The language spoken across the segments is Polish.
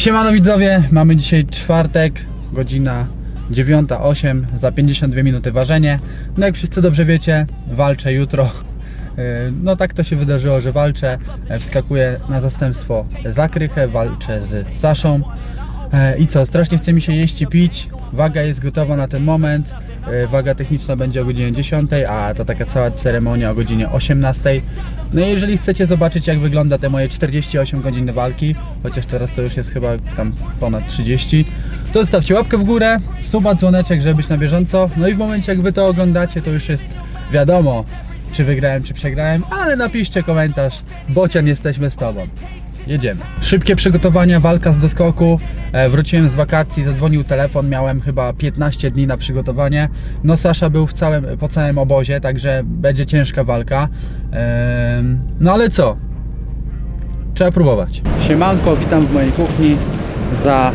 Siemano widzowie, mamy dzisiaj czwartek, godzina 9.08, za 52 minuty ważenie. No jak wszyscy dobrze wiecie, walczę jutro. Yy, No tak to się wydarzyło, że walczę. E, Wskakuję na zastępstwo za krychę, walczę z Saszą. E, I co, strasznie chce mi się jeść i pić. Waga jest gotowa na ten moment. E, Waga techniczna będzie o godzinie 10, a to taka cała ceremonia o godzinie 18. No i jeżeli chcecie zobaczyć jak wygląda te moje 48 godzin walki, chociaż teraz to już jest chyba tam ponad 30, to zostawcie łapkę w górę, suba, dzwoneczek, żeby być na bieżąco. No i w momencie jak wy to oglądacie, to już jest wiadomo, czy wygrałem, czy przegrałem, ale napiszcie komentarz, bocian jesteśmy z tobą. Jedziemy. Szybkie przygotowania, walka z doskoku. E, wróciłem z wakacji, zadzwonił telefon, miałem chyba 15 dni na przygotowanie. No Sasza był w całym, po całym obozie, także będzie ciężka walka. No ale co? Trzeba próbować. Siemanko, witam w mojej kuchni. Za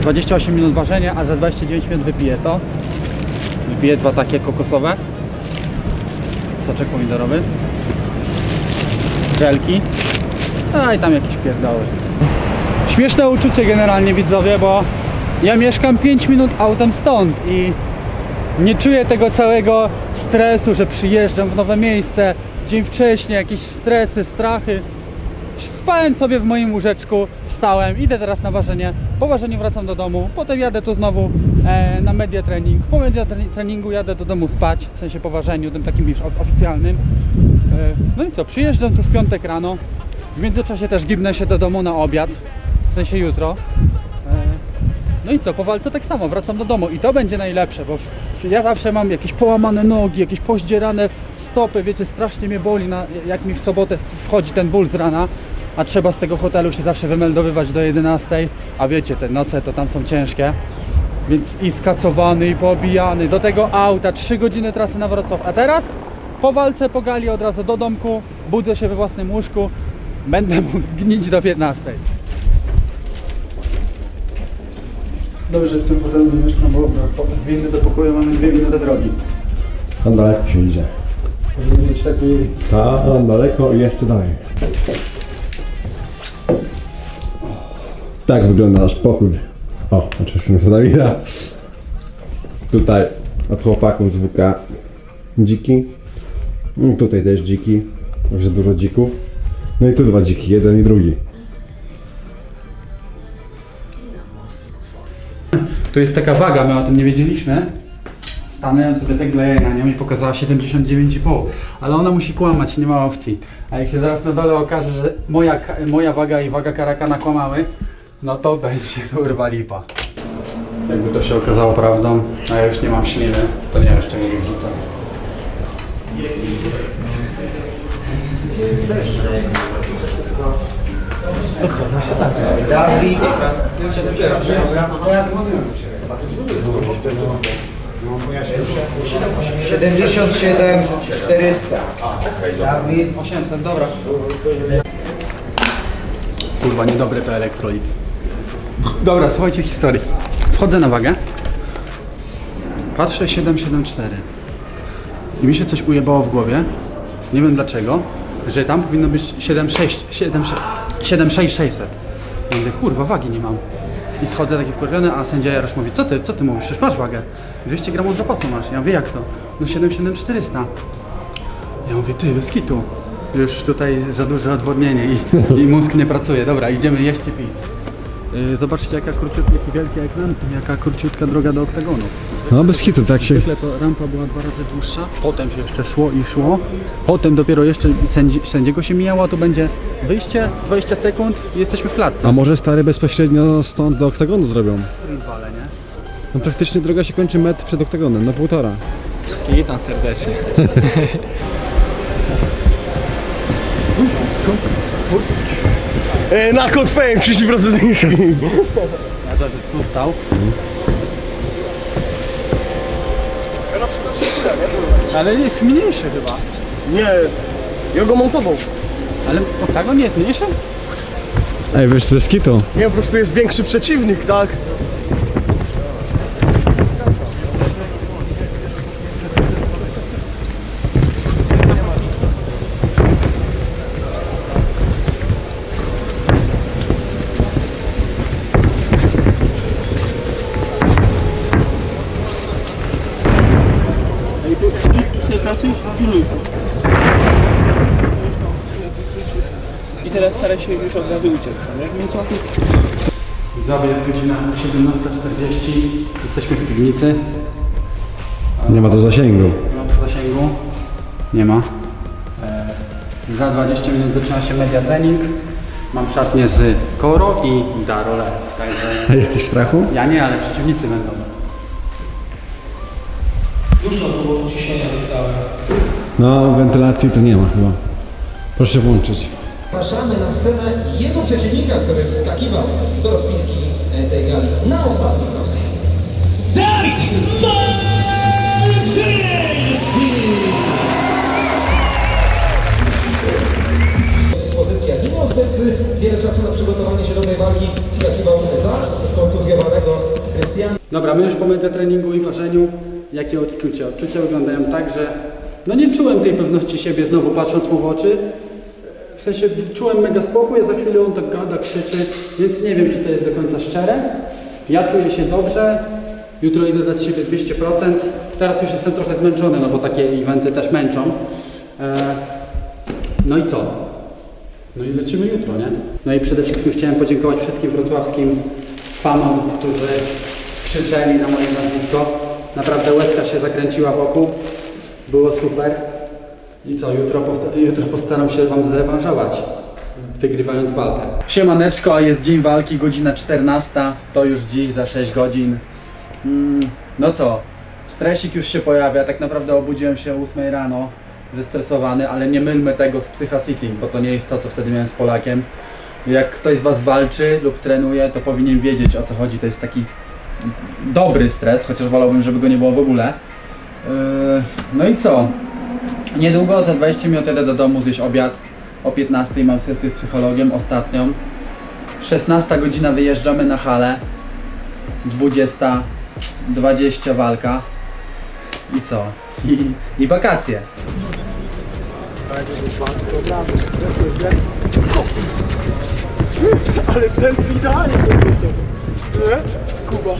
28 minut ważenia, a za 29 minut wypiję to. Wypiję dwa takie kokosowe. Soczek pomidorowy. Żelki. A i tam jakieś pierdoły. Śmieszne uczucie generalnie widzowie, bo ja mieszkam 5 minut autem stąd i nie czuję tego całego stresu, że przyjeżdżam w nowe miejsce, dzień wcześniej, jakieś stresy, strachy. Spałem sobie w moim łóżeczku, wstałem, idę teraz na ważenie, po ważeniu wracam do domu, potem jadę tu znowu e, na media trening, po media tre- treningu jadę do domu spać, w sensie po ważeniu, tym takim już of- oficjalnym. E, no i co, przyjeżdżam tu w piątek rano, w międzyczasie też gibnę się do domu na obiad, w sensie jutro. E, no i co, po walce tak samo, wracam do domu i to będzie najlepsze, bo ja zawsze mam jakieś połamane nogi, jakieś poździerane stopy, wiecie, strasznie mnie boli, na, jak mi w sobotę wchodzi ten ból z rana, a trzeba z tego hotelu się zawsze wymeldowywać do 11, a wiecie, te noce to tam są ciężkie. Więc i skacowany, i poobijany, do tego auta, 3 godziny trasy na Wrocław. A teraz po walce, po gali od razu do domku, budzę się we własnym łóżku, będę mógł gnić do 15. Dobrze, że w tym hotelu nie mieszkam, bo z windy do pokoju mamy 2 minuty drogi. Tam daleko się idzie. Powinien taki... Tam daleko i jeszcze dalej. Tak wygląda nasz pokój. O, oczywiście z Dawida. Tutaj od chłopaków z WK dziki. I tutaj też dziki. Także dużo dzików. No i tu dwa dziki, jeden i drugi. Tu jest taka waga, my o tym nie wiedzieliśmy. Stanąłem sobie tak leję na nią i pokazała 79,5. Ale ona musi kłamać, nie ma opcji. A jak się zaraz na dole okaże, że moja, moja waga i waga karakana kłamały, no to będzie kurwa lipa. Jakby to się okazało prawdą, a ja już nie mam śliny, to nie wiem z czego go zrzucam. To co, no się tak. Czterysta. Dawid. 800, dobra. Kurwa, niedobre to elektrolit. Dobra, słuchajcie historii. Wchodzę na wagę. Patrzę 774. I mi się coś ujebało w głowie. Nie wiem dlaczego, że tam powinno być 76, 76, 76600. Ja mówię, kurwa, wagi nie mam. I schodzę taki wkurwiony, a sędzia Jarosz mówi, co ty, co ty mówisz, przecież masz wagę. 200 gramów zapasu masz. Ja mówię, jak to? No 77400. Ja mówię, ty, bez kitu. Już tutaj za duże odwodnienie i, i mózg nie pracuje. Dobra, idziemy jeść i pić. Yy, zobaczcie jaka króciutka, jaki wielki ekran, jaka króciutka droga do oktagonu. No bez kitu, tak się... Zwykle to rampa była dwa razy dłuższa, potem się jeszcze szło i szło, potem dopiero jeszcze sędzi, sędziego się mijało, a tu będzie wyjście, 20 sekund i jesteśmy w klatce. A może stary bezpośrednio stąd do oktagonu zrobią? Wale, nie? No praktycznie droga się kończy metr przed oktagonem, na półtora. Witam serdecznie. E, Na kod Fame 30% zniżki. Ja też tu stał. Ale jest mniejszy chyba. Nie, ja go montował. Ale oktagon nie jest mniejszy? Ej, wiesz, bez kitu. Nie, po prostu jest większy przeciwnik, tak? I teraz staraj się już od razu uciec. Jak Widzowie, jest godzina 17.40. Jesteśmy w piwnicy. Nie ma to zasięgu. Nie ma tu zasięgu. Nie ma. E, za 20 minut zaczyna się media trening. Mam szatnię z Koro i Darole. Także A jesteś w strachu? ja nie, ale przeciwnicy będą. No, wentylacji tu nie ma chyba. Proszę włączyć. Zapraszamy na scenę jego przeciwnika, który wskakiwał do rozpiski e, tej gali na ostatnim losie. Dyspozycja nie miał zbyt wiele czasu na przygotowanie się do tej walki. Wskakiwał za kontuzjowanego Krystiana. Dobra, my już po treningu i ważeniu. Jakie odczucia? Odczucia wyglądają tak, że no nie czułem tej pewności siebie znowu patrząc mu w oczy. W sensie czułem mega spokój, a za chwilę on tak gada, krzyczy, więc nie wiem, czy to jest do końca szczere. Ja czuję się dobrze, jutro idę dać siebie 200%. Teraz już jestem trochę zmęczony, no bo takie eventy też męczą. E, no i co? No i lecimy jutro, nie? No i przede wszystkim chciałem podziękować wszystkim wrocławskim fanom, którzy krzyczeli na moje nazwisko. Naprawdę łezka się zakręciła wokół. Było super. I co, jutro, jutro postaram się Wam zrewanżować, wygrywając walkę. Siemaneczko, jest dzień walki, godzina 14. To już dziś za 6 godzin. Mm, no co, stresik już się pojawia. Tak naprawdę obudziłem się o 8 rano, zestresowany, ale nie mylmy tego z Psycha Sitting, bo to nie jest to, co wtedy miałem z Polakiem. Jak ktoś z Was walczy lub trenuje, to powinien wiedzieć o co chodzi. To jest taki dobry stres, chociaż wolałbym, żeby go nie było w ogóle. Yy, no i co? Niedługo, za 20 minut jadę do domu zjeść obiad. O 15 mam sesję z psychologiem, ostatnią. 16 godzina wyjeżdżamy na halę. 20, 20 walka. I co? I, i wakacje. Ale ten idealnie Nie? Kuba.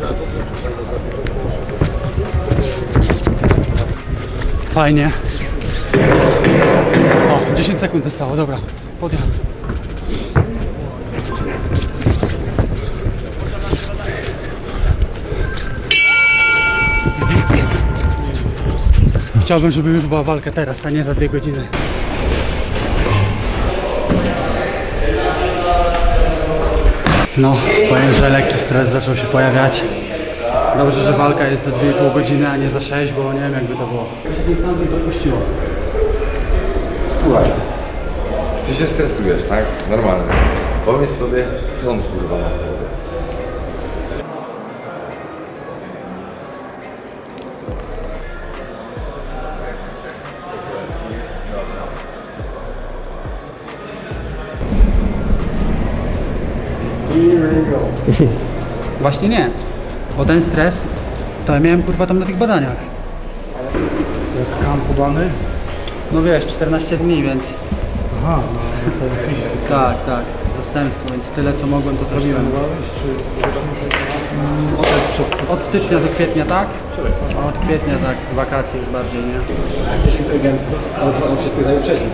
Fajnie. O, 10 sekund zostało, dobra. Podjechałem. Chciałbym, żeby już była walka teraz, a nie za dwie godziny. No, powiem, że lekki stres zaczął się pojawiać. Dobrze, że walka jest za 2,5 godziny, a nie za 6, bo nie wiem jakby to było. Dopuściło. Słuchaj, ty się stresujesz, tak? Normalnie. Pomyśl sobie, co on kurwa ma w głowie. Właśnie nie, bo ten stres to ja miałem kurwa tam na tych badaniach. Jak kam podany? No wiesz, 14 dni, więc Aha, no tak, tak, zastępstwo, więc tyle co mogłem to zrobiłem. Od, od stycznia do kwietnia tak, a od kwietnia tak, wakacje już bardziej, nie? Jakiś inteligentny, ale on wszystko zajął przeciw.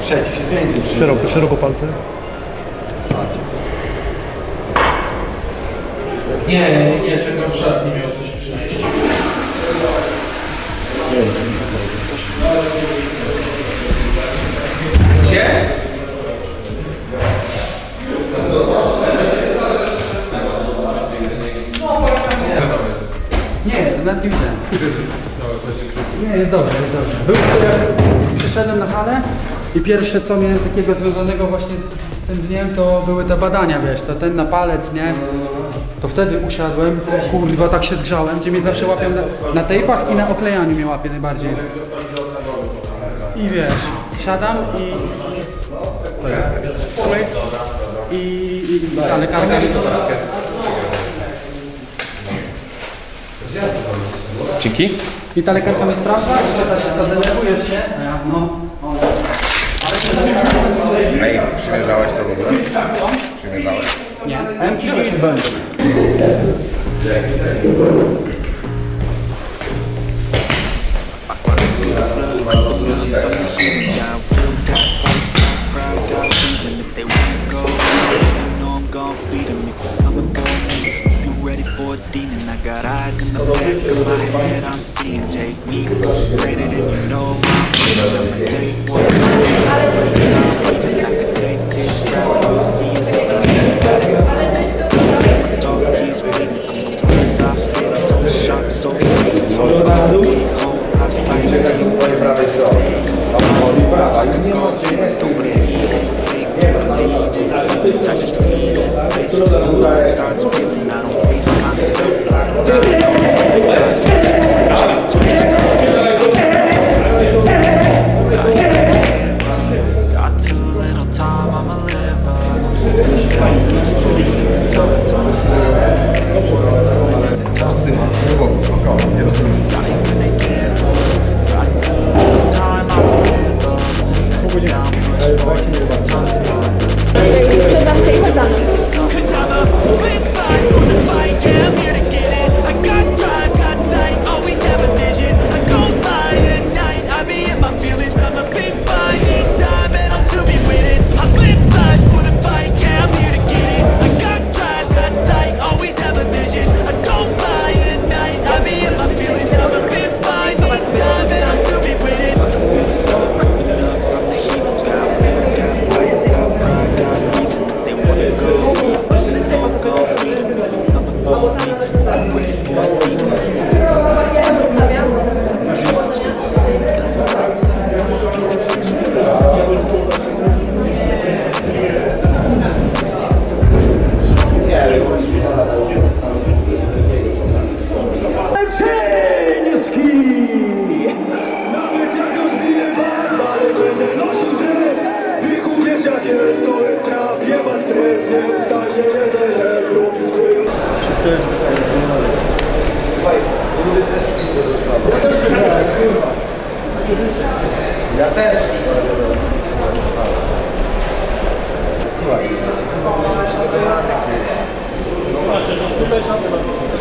Przeciw jest więcej. Szeroko, szeroko palce. Nie, nie, czekam szatni, miał coś przynieść. Gdzie? Nie, nawet nie widziałem. Nie, jest dobrze, jest dobrze. Był przyszedłem na halę i pierwsze co miałem takiego związanego właśnie z, z tym dniem to były te badania, wiesz, to ten na palec, nie? To wtedy usiadłem, kurwa, tak się zgrzałem, gdzie mnie zawsze łapią na, na tejpach i na oklejaniu mnie łapie najbardziej. I wiesz, siadam i... I, i, i ta lekarka Dzięki. I ta lekarka mnie sprawdza i pyta się, co denerwujesz się? A ja, no. Ej, przymierzałeś to w ogóle? Przymierzałeś? A ja. I got eyes in the back of my head. I'm seeing, take me for granted, and you know I'm gonna take what's me, Słuchaj, jestem przygotowany,